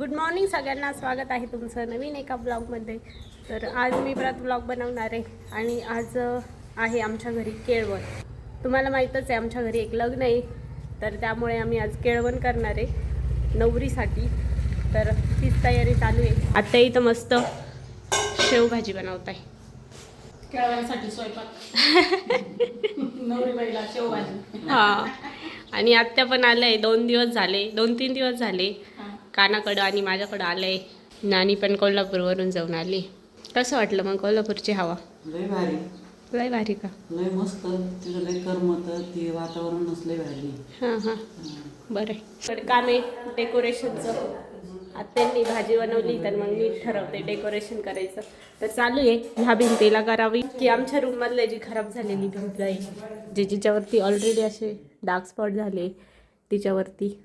Good morning सगळ्यांना. स्वागत आहे तुमचं नवीन एका ब्लॉगमध्ये तर आज मी परत ब्लॉग बनवणार आहे आणि आज आहे आमच्या घरी केळवण. तुम्हाला माहीतच आहे आमच्या घरी एक लग्न आहे. तर त्यामुळे आम्ही आज केळवण करणार आहे नवरीसाठी. तर तीच तयारी चालू आहे. आता इथं मस्त शेवभाजी बनवत आहे केळव्यांसाठी स्वयंपाक. नवरी बाईला शेवभाजी. हां. आणि आत्या पण आलंय. दोन दिवस झाले. दोन तीन दिवस झाले. कानाकडं आणि माझ्याकडं आलंय. नानी पण कोल्हापूरवरून जाऊन आली. कसं वाटलं मग कोल्हापूरची हवा? लय भारी. लय भारी का? लय मस्त. तिथं लय करमत. ते वातावरणच लय भारी. हां हां. बरं आहे. काम आहे डेकोरेशनचं. आत्यांनी भाजी बनवली तर मग मी ठरवते डेकोरेशन करायचं. तर चालू आहे. ह्या भिंतीला करावी. की आमच्या रूममधले जी खराब झालेली भिंत आहे जे जिच्यावरती ऑलरेडी असे डार्क स्पॉट झाले तिच्यावरती.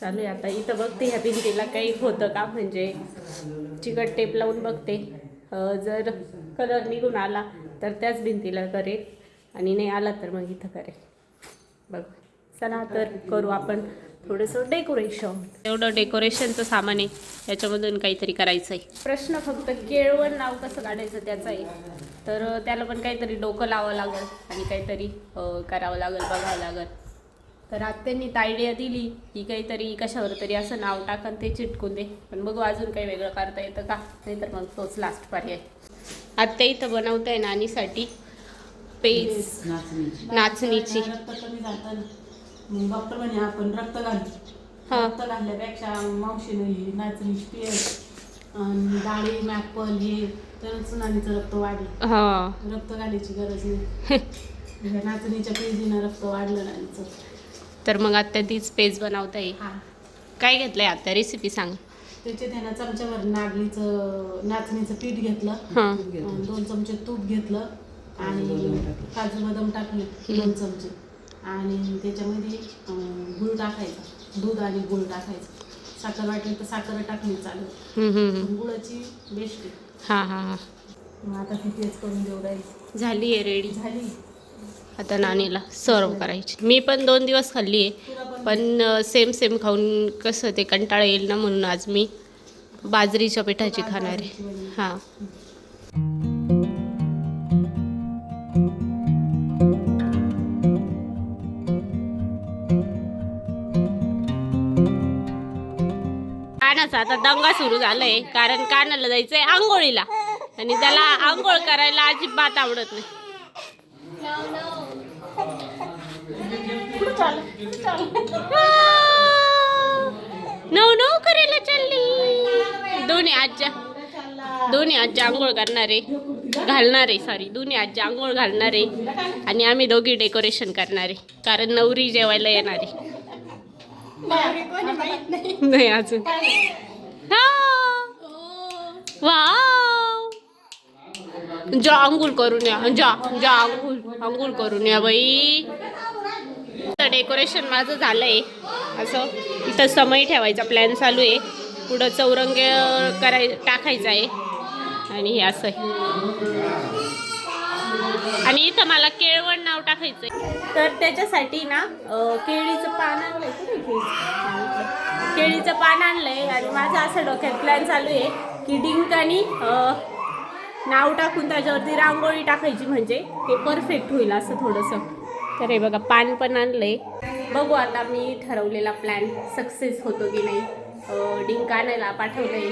चालू आहे. आता इथं बघते ह्या भिंतीला काही होतं का? म्हणजे चिकट टेप लावून बघते. जर कलर निघून आला तर त्याच भिंतीला करेल. आणि नाही आला तर मग इथं करेल. बघ. चला तर करू आपण थोडंसं डेकोरेशन एवढं डेकोरेशनचं सामान आहे. याच्यामधून काहीतरी करायचं आहे प्रश्न फक्त केळवण नाव कसं काढायचं त्याचा आहे. तर त्याला पण काहीतरी डोकं लावावं लागेल. आणि काहीतरी करावं लागेल बघावं लागेल. तर आत्यांनी आयडिया दिली की काहीतरी कशावर तरी असं नाव टाकन ते चिटकून दे. पण बघू अजून काही वेगळं करता येतं का? नाहीतर मग तोच लास्ट पर्याय. आत्या इथं बनवत आहे नानीसाठी पेज. नाचणीची. डॉक्टर म्हणे आपण रक्त घाल. हा. रक्त घालण्यापेक्षा मावशीनं ही नाचणीची डाळी मॅपल हे नानीचं रक्त वाढलं. हां. रक्त घालायची गरज नाही. नाचणीच्या पेजीनं रक्त वाढलं नानीचं. तर मग आत्या तीच पेज बनवता येईल हा. काय घेतलंय आत्या रेसिपी सांग. त्याच्यात आहे ना चमच्यावर नागलीचं नाचणीचं पीठ घेतलं. हां. दोन चमचे तूप घेतलं. आणि काजू बदाम टाकले. दोन चमचे. आणि त्याच्यामध्ये अं, गुळ टाकायचा. दूध आणि गुळ टाकायचं. साखर वाटली तर साखर टाकली चालेल. पण गुळाची बेस्ट आहे. हां हां हां. मग आता ती तेच करून देऊ राहील. झाली आहे रेडी झाली. आता नानीला सर्व करायची. मी पण दोन दिवस खाल्ली आहे. पण पण सेम सेम खाऊन कसं ते कंटाळा येईल ना म्हणून आज मी बाजरीच्या पिठाची खाणार आहे. हां. कानाचा आता दंगा सुरू झालाय कारण कानाला जायचंय आंघोळीला. आणि त्याला आंघोळ करायला अजिबात आवडत नाही. नऊ नऊ करायला चालली. दोन्ही आज्या दोन्ही आज्या आंघोळ करणारे घालणारे सॉरी दोन्ही आज्या आंघोळ घालणारे आणि आम्ही दोघी डेकोरेशन करणारे कारण नवरी जेवायला येणारे. नाही अजून. वा जा आंघोळ करून या जा जा आंघोळ आंघोळ करून या बाई. डेकोरेशन माझं झालंय. असं इथं समय ठेवायचा प्लॅन चालू आहे. पुढं चौरंग कराय टाकायचा आहे. आणि हे असं आणि इथं मला केळवण नाव टाकायचंय तर त्याच्यासाठी ना केळीचं पान आणलंय आहे केळीचं? केळीचं पान आणलंय आणि माझं असं डोक्यात प्लॅन चालू आहे की डिंकानी नाव टाकून त्याच्यावरती रांगोळी टाकायची म्हणजे ते परफेक्ट होईल असं थोडंसं. तर हे बघा पान पण आणलंय. बघू आता मी ठरवलेला प्लॅन सक्सेस होतो की नाही. डिंक आणायला पाठवलंय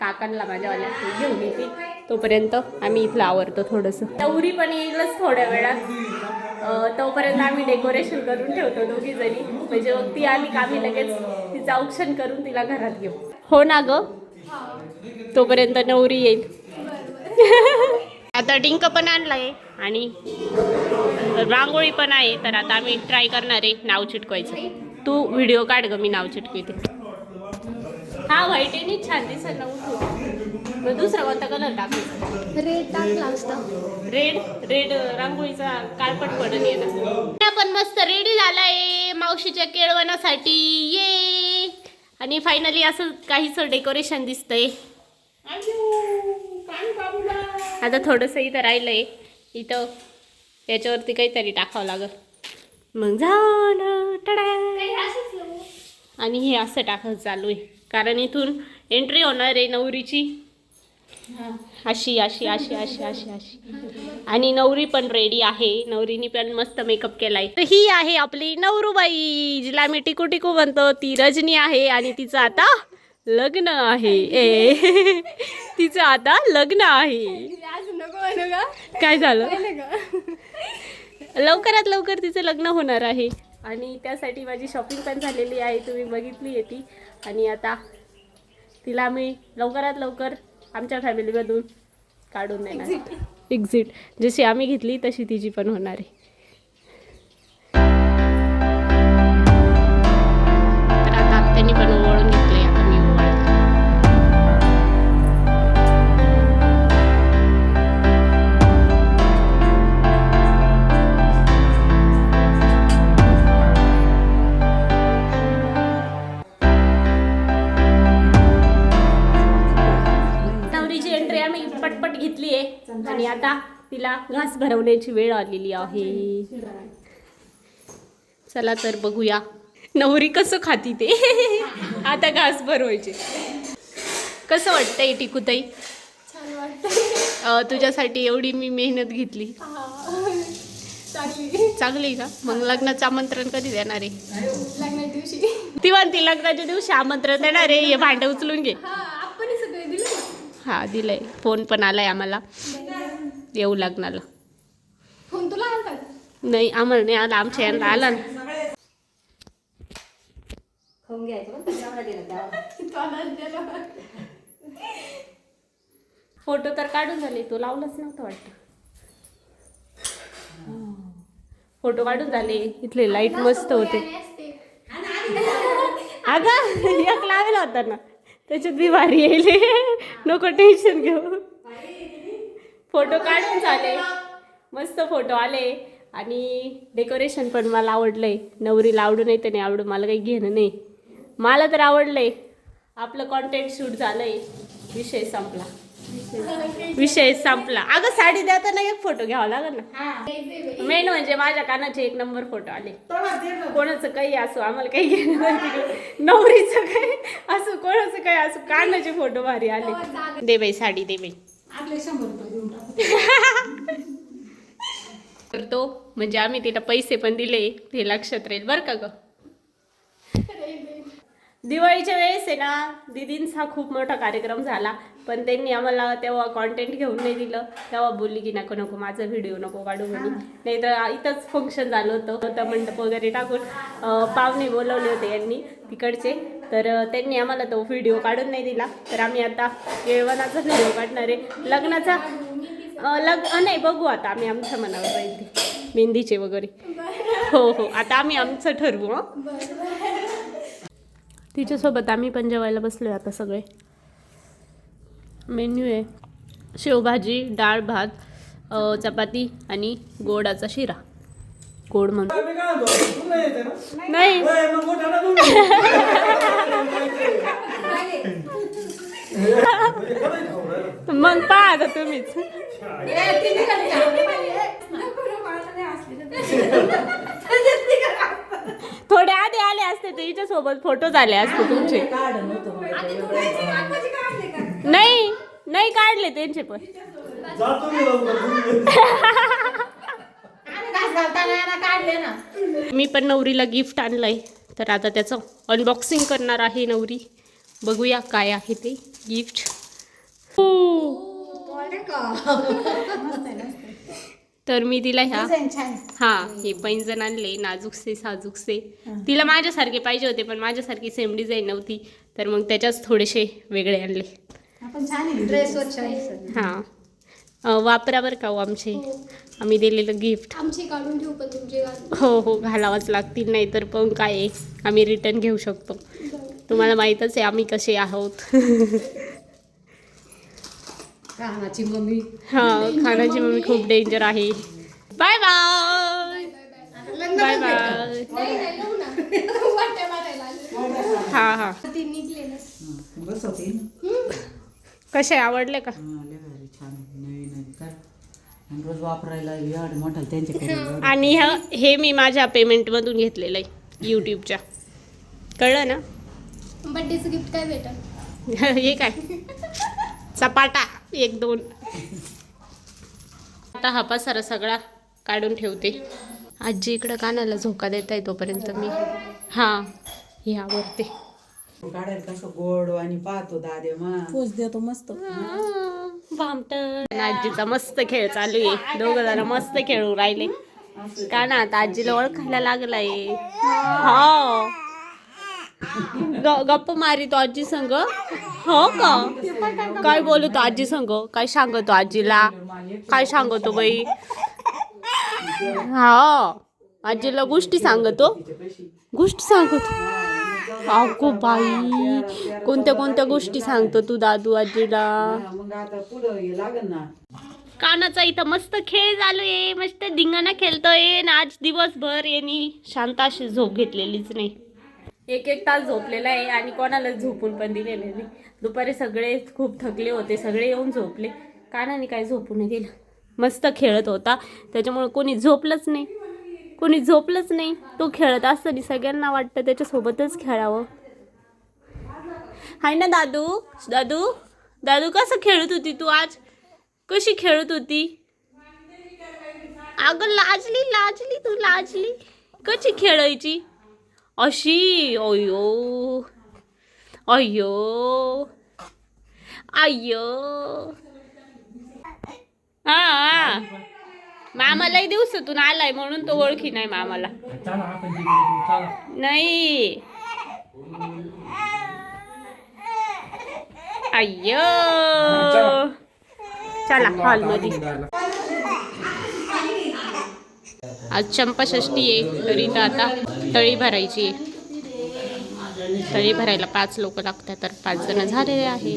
काकांना माझ्यावाल्या घेऊन येते. तोपर्यंत आम्ही इथलं आवरतो थोडंसं. नवरी पण येईलच थोड्या वेळात. तोपर्यंत आम्ही डेकोरेशन करून ठेवतो दोघी जणी. म्हणजे मग ती आली का आम्ही लगेच तिचं औक्षण करून तिला घरात घेऊ. हो ना ग? तोपर्यंत नवरी येईल. आता डिंक पण आणलाय. आणि रांगोळी पण आहे तर आता आम्ही ट्राय करणार आहे नाव चिटकवायचं. तू व्हिडिओ काढ ग मी नाव चिटकवते. हा व्हाईट आहे छान दिसत ना उठू दुसरा कोणता कलर टाकायचा? रेड टाकला असता. रेड रेड रांगोळीचा काळपट पडन येणार आपण मस्त रेडी झालाय मावशीच्या केळवणासाठी. ये आणि फायनली असं काहीच डेकोरेशन दिसतंय. आता थोडंसं इथं राहिलंय. इथं याच्यावरती काहीतरी टाकावं लागल. मग झालं टडा. आणि हे असं टाकायचं चालू आहे. कारण इथून एंट्री होणार आहे नवरीची. अशी अशी अशी अशी अशी अशी. आणि नवरी पण रेडी आहे. नवरीने पण मस्त मेकअप केलाय. तर ही आहे आपली नवरूबाई जिला आम्ही टिकू टिकू म्हणतो. ती रजनी आहे आणि तिचं आता लग्न आहे. ए. तिचं आता लग्न आहे. काय झालं? लवकरात लवकर तिचं लग्न होणार आहे. आणि त्यासाठी माझी शॉपिंग पण झालेली आहे. तुम्ही बघितली आहे ती. आणि आता तिला आम्ही लवकरात लवकर आमच्या फॅमिलीमधून काढून देणार. एक्झिट जशी आम्ही घेतली तशी तिची पण होणार आहे. पटपट घेतली आहे. आणि आता तिला घास भरवण्याची वेळ आलेली आहे. चला तर बघूया. नवरी कसं खाती ते? आता घास भरवायचे. कसं वाटतंय टिकूताई? अं, तुझ्यासाठी एवढी मी मेहनत घेतली. चांगली. का? मग लग्नाचं आमंत्रण कधी देणार आहे? ती म्हणती लग्नाच्या दिवशी आमंत्रण देणार आहे. हे भांडं उचलून घे. हा दिलंय. फोन पण आलाय आम्हाला. येऊ लग्नाला. फोन तुला आलता नाही आम्हाला नाही आला. आमच्या यांना आला ना. फोटो तर काढून झाले. तो लावलाच नव्हतं वाटतं. फोटो काढून झाले. इथले लाइट मस्त होते. अगं एक लावेला होता ना. त्याच्यात बी भारी येईल. नको टेन्शन घेऊ. फोटो काढून झाले मस्त फोटो आले. आणि डेकोरेशन पण मला आवडलंय. नवरीला आवडू नाही तर नाही आवडू. मला काही घेणं नाही. मला तर आवडलंय. आपलं कॉन्टेंट शूट झालंय. विषय संपला. विषय संपला. अगं साडी द्याताना एक फोटो घ्यावा लागेल ना. मेन म्हणजे माझ्या कानाचे एक नंबर फोटो आले. कोणाचं काही असो आम्हाला काही घेणं. नवरीचं काही असो कोणाचं काही असो कानाचे फोटो भारी आले. दे बाई साडी दे बाई. तर तो म्हणजे आम्ही तिला पैसे पण दिले ते लक्षात राहील. बरं का ग? दिवाळीच्या वेळेस आहे ना दिदींचा खूप मोठा कार्यक्रम झाला. पण त्यांनी आम्हाला तेव्हा कॉन्टेंट घेऊन नाही दिलं. तेव्हा बोलली की नको नको माझा व्हिडिओ नको काढू म्हणे नाही तर इथंच फंक्शन झालं होतं. होतं मंडप वगैरे टाकून पाहुणे बोलवले होते यांनी तिकडचे. तर त्यांनी आम्हाला तो व्हिडिओ काढून नाही दिला. तर आम्ही आता केळवणाचा व्हिडिओ काढणार आहे. लग्नाचा लग नाही बघू आता आम्ही आमच्या मनावर ते. मेहंदीचे वगैरे. हो हो आता आम्ही आमचं ठरवू हं. तिच्यासोबत आम्ही पण जेवायला बसलोय आता सगळे. मेन्यू आहे. शेवभाजी डाळ भात चपाती आणि गोडाचा शिरा. गोड म्हणतो? नाही मग पहा आता तुम्हीच. थोडे आधी आले असते तर हिच्या सोबत फोटो झाले असते तुमचे. नाही नाही काढले त्यांचे पण. मी पण नवरीला गिफ्ट आणलंय. तर आता त्याचं अनबॉक्सिंग करणार आहे नवरी. बघूया काय आहे ते गिफ्ट. तर मी तिला ह्या हा हे पैंजण आणले नाजूकसे साजूकसे. तिला माझ्यासारखे पाहिजे होते पण माझ्यासारखी सेम डिझाईन नव्हती. तर मग त्याच्याच थोडेसे वेगळे आणले. आपण छान आहे ड्रेस स्वच्छ आहे हां. वापरा बरं का हो आमचे? आम्ही दिलेलं गिफ्ट आमची काढून ठेवू पण तुमचे घालून हो हो घालावंच लागतील नाही तर पण काय आहे? आम्ही रिटर्न घेऊ शकतो. तुम्हाला माहीतच आहे आम्ही कसे आहोत. कानाची मम्मी. हां खाण्याची मम्मी खूप डेंजर आहे. बाय बाय बाय बाय नाही नाही येऊ ना. वाट्या मारायला आले. हां हां. ती निघले ना. बस होते. ना कसे आवडले का? भारी छान नवीन आणि रोज वापरायला मोठं त्यांच्याकडे. आणि ह्या हे मी माझ्या पेमेंटमधून घेतलेलं आहे यूट्यूबच्या कळलं ना? बड्डेचं गिफ्ट काय भेटल? हे काय? चपाटा एक दोन. आता हा पसारा सगळा काढून ठेवते. आजी इकडं कानाला झोका देत आहे तोपर्यंत मी. हा हे आवडते काढायला कसं गोड आणि पाहतो दादे मा. पोच देतो मस्त. भामटन आजीचा मस्त खेळ चालू आहे. दोघं जण मस्त खेळू राहिले. का ना आता आजीला ओळखायला लागलाय. हो. ग- गप्प मारितो आजी संग. हो का? काय बोलतो आजी संग? काय सांगतो आजीला? काय सांगतो बाई? हो. आजीला गोष्टी सांगतो. गोष्टी सांगतो. अगो बाई. कोणत्या कोणत्या गोष्टी सांगतो तू दादू आजीला? मग आता पुढं हे लागेल ना कानाचा इथं मस्त खेळ चालू आहे. मस्त धिंगाणा खेळतोय. ना आज दिवसभर यांनी शांत अशी झोप घेतलेलीच नाही. एक एक तास झोपलेला आहे आणि कोणालाच झोपून पण दिलेले नाही. दुपारी सगळे खूप थकले होते. सगळे येऊन झोपले. कानाने काय झोपू नाही दिलं. मस्त खेळत होता. त्याच्यामुळे कोणी झोपलंच नाही. कोणी झोपलंच नाही. तो खेळत असताना सगळ्यांना वाटतं त्याच्यासोबतच खेळावं. हाय ना दादू? दादू? दादू कसं खेळत होती तू आज? कशी खेळत होती? अगं लाजली लाजली तू लाजली. कशी खेळायची? अशी अयो अयो अय्यो. हा मामालाही दिवसातून आलाय म्हणून तो ओळखी नाही मामाला. नाही. अय्यो. चला हॉलमध्ये आज चंपाषष्ठी आहे तरी तर आता तळी भरायची आहे. तळी भरायला पाच लोक लागतात तर पाच जण झालेले आहे.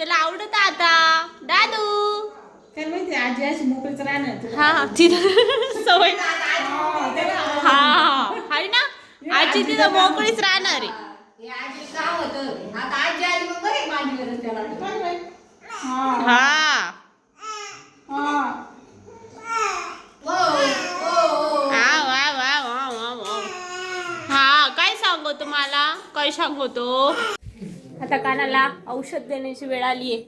त्याला आवडत आता. दादू. काय माहिती आजी अशी मोकळीच राहणार हा हा तिथं सवय. हा आहे ना? आजी तिथं मोकळीच राहणार आहे. हा हा. वा वा वा वा वा हा काय सांगतो मला काय सांगतो आता कानाला औषध देण्याची वेळ आली आहे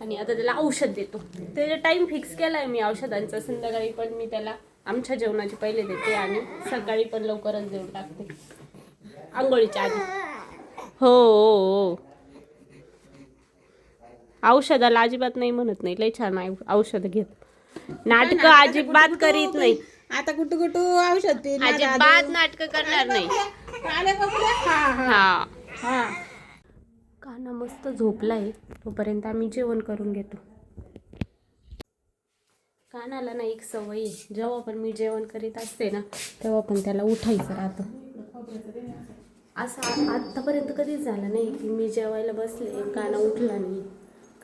आणि आता त्याला औषध देतो. त्याचा टाइम फिक्स केला आहे मी औषधांचा. संध्याकाळी पण मी त्याला आमच्या जेवणाची पहिले देते आणि सकाळी पण लवकरच देऊन टाकते. आंघोळीच्या आधी. हो हो हो. औषधाला अजिबात नाही म्हणत नाही. लय छान औषध घेत. नाटक अजिबात करीत नाही. आता कुठं कुठं औषध अजिबात नाटक करणार नाही. हा. हा. काना मस्त झोपला आहे तोपर्यंत आम्ही जेवण करून घेतो. कानाला ना एक सवय आहे. जेव्हा पण मी जेवण करीत असते ना तेव्हा पण त्याला उठायचं राहतं. असं आत्तापर्यंत कधीच झालं नाही की मी जेवायला बसले काना उठला नाही.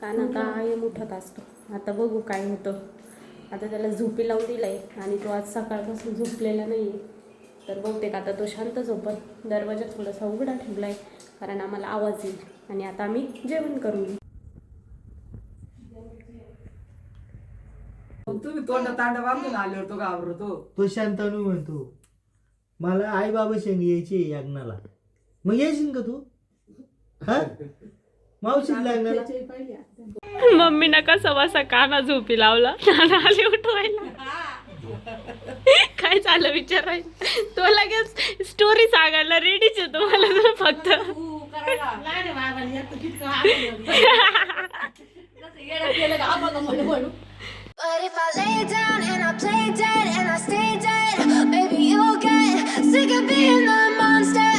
काना कायम उठत असतो. आता बघू काय होतं. आता त्याला झोपी लावून दिलाय आणि तो आज सकाळपासून झोपलेला नाही आहे तर बहुतेक आता तो शांत झोपत दरवाजा थोडासा उघडा ठेवला आहे कारण आम्हाला आवाज येईल. आणि आता आम्ही जेवण करू तुम्ही तोंड तांड बांधून आल्यावर तो घाबरतो. तो शांतनू म्हणतो मला आई बाबा शेंग यायची यज्ञाला मग येशील का तू? हा? मावशी लग्नाला? मम्मीनं कसा बसा काना झोपी लावला. आली उठवायला. काय झालं विचाराय तो लगेच स्टोरी सांगायला रेडीच आहे तुम्हाला फक्त But if I lay down and I play dead and I stay dead, maybe you'll get sick of being the monster.